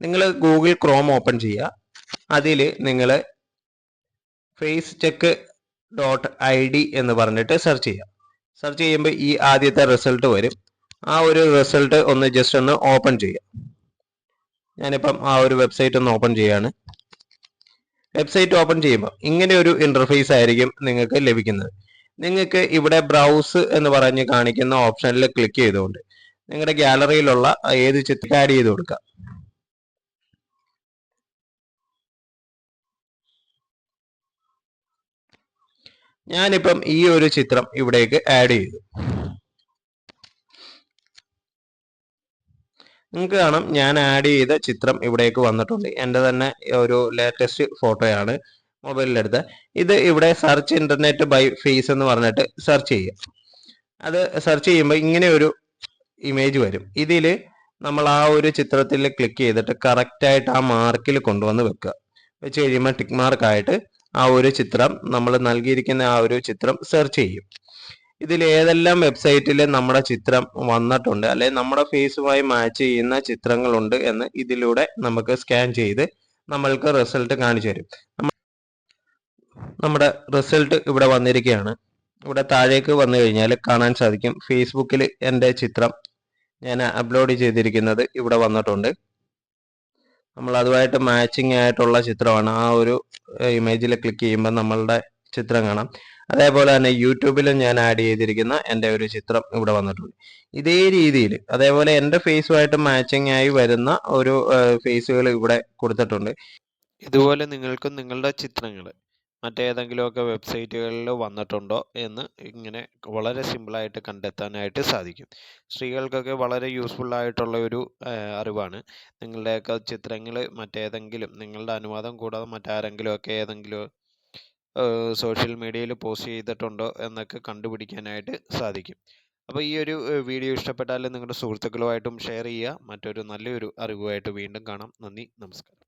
നിങ്ങൾ Google Chrome open ചെയ്യുക. അതിൽ നിങ്ങൾ face check dot I D എന്ന് പറഞ്ഞിട്ട് സെർച്ച് ചെയ്യുക. സെർച്ച് ചെയ്യുമ്പോൾ ഈ ആദ്യത്തെ റിസൾട്ട് വരും. ആ ഒരു റിസൾട്ട് ഒന്ന് ജസ്റ്റ് ഒന്ന് ഓപ്പൺ ചെയ്യുക. ഞാനിപ്പം ആ ഒരു വെബ്സൈറ്റ് ഒന്ന് ഓപ്പൺ ചെയ്യാണ് വെബ്സൈറ്റ് ഓപ്പൺ ചെയ്യുമ്പോൾ ഇങ്ങനെ ഒരു ഇന്റർഫേസ് ആയിരിക്കും നിങ്ങൾക്ക് ലഭിക്കുന്നത്. നിങ്ങൾക്ക് ഇവിടെ ബ്രൗസ് എന്ന് പറഞ്ഞ് കാണിക്കുന്ന ഓപ്ഷനിൽ ക്ലിക്ക് ചെയ്തുകൊണ്ട് നിങ്ങളുടെ ഗാലറിയിലുള്ള ഏത് ചിത്രം ആഡ് ചെയ്ത് കൊടുക്കുക. ഞാനിപ്പം ഈ ഒരു ചിത്രം ഇവിടേക്ക് ആഡ് ചെയ്തു. നിങ്ങൾക്ക് കാണാം ഞാൻ ആഡ് ചെയ്ത ചിത്രം ഇവിടേക്ക് വന്നിട്ടുണ്ട്. എന്റെ തന്നെ ഒരു ലേറ്റസ്റ്റ് ഫോട്ടോയാണ് മൊബൈലിലെടുത്ത ഇത് ഇവിടെ സെർച്ച് ഇന്റർനെറ്റ് ബൈ ഫേസ് എന്ന് പറഞ്ഞിട്ട് സെർച്ച് ചെയ്യുക അത് സെർച്ച് ചെയ്യുമ്പോൾ ഇങ്ങനെ ഒരു ഇമേജ് വരും. ഇതിൽ നമ്മൾ ആ ഒരു ചിത്രത്തിൽ ക്ലിക്ക് ചെയ്തിട്ട് കറക്റ്റായിട്ട് ആ മാർക്കിൽ കൊണ്ടുവന്ന് വെക്കുക. വെച്ച് കഴിയുമ്പോൾ ടിക്ക് മാർക്കായിട്ട് ആ ഒരു ചിത്രം നമ്മൾ നൽകിയിരിക്കുന്ന ആ ഒരു ചിത്രം സെർച്ച് ചെയ്യും. ഇതിൽ ഏതെല്ലാം വെബ്സൈറ്റിൽ നമ്മുടെ ചിത്രം വന്നിട്ടുണ്ട് അല്ലെങ്കിൽ നമ്മുടെ ഫേസുമായി മാച്ച് ചെയ്യുന്ന ചിത്രങ്ങളുണ്ട് എന്ന് ഇതിലൂടെ നമുക്ക് സ്കാൻ ചെയ്ത് നമ്മൾക്ക് റിസൾട്ട് കാണിച്ചു തരും. നമ്മുടെ റിസൾട്ട് ഇവിടെ വന്നിരിക്കുകയാണ്. ഇവിടെ താഴേക്ക് വന്നു കഴിഞ്ഞാൽ കാണാൻ സാധിക്കും. ഫേസ്ബുക്കിൽ എന്റെ ചിത്രം ഞാൻ അപ്ലോഡ് ചെയ്തിരിക്കുന്നത് ഇവിടെ വന്നിട്ടുണ്ട്. നമ്മൾ അതുമായിട്ട് മാച്ചിങ് ആയിട്ടുള്ള ചിത്രമാണ്. ആ ഒരു ഇമേജിൽ ക്ലിക്ക് ചെയ്യുമ്പോൾ നമ്മളുടെ ചിത്രം കാണാം. അതേപോലെ തന്നെ യൂട്യൂബിലും ഞാൻ ആഡ് ചെയ്തിരിക്കുന്ന എന്റെ ഒരു ചിത്രം ഇവിടെ വന്നിട്ടുണ്ട്. ഇതേ രീതിയിൽ അതേപോലെ എന്റെ ഫേസുമായിട്ട് മാച്ചിങ് ആയി വരുന്ന ഒരു ഫേസുകൾ ഇവിടെ കൊടുത്തിട്ടുണ്ട്. ഇതുപോലെ നിങ്ങൾക്കും നിങ്ങളുടെ ചിത്രങ്ങൾ മറ്റേതെങ്കിലുമൊക്കെ വെബ്സൈറ്റുകളിൽ വന്നിട്ടുണ്ടോ എന്ന് ഇങ്ങനെ വളരെ സിമ്പിളായിട്ട് കണ്ടെത്താനായിട്ട് സാധിക്കും. സ്ത്രീകൾക്കൊക്കെ വളരെ യൂസ്ഫുൾ ആയിട്ടുള്ള ഒരു അറിവാണ്. നിങ്ങളുടെയൊക്കെ ചിത്രങ്ങൾ മറ്റേതെങ്കിലും നിങ്ങളുടെ അനുവാദം കൂടാതെ മറ്റാരെങ്കിലുമൊക്കെ ഏതെങ്കിലും സോഷ്യൽ മീഡിയയിൽ പോസ്റ്റ് ചെയ്തിട്ടുണ്ടോ എന്നൊക്കെ കണ്ടുപിടിക്കാനായിട്ട് സാധിക്കും. അപ്പോൾ ഈ ഒരു വീഡിയോ ഇഷ്ടപ്പെട്ടാൽ നിങ്ങളുടെ സുഹൃത്തുക്കളുമായിട്ടും ഷെയർ ചെയ്യുക. മറ്റൊരു നല്ലൊരു അറിവുമായിട്ട് വീണ്ടും കാണാം. നന്ദി നമസ്കാരം.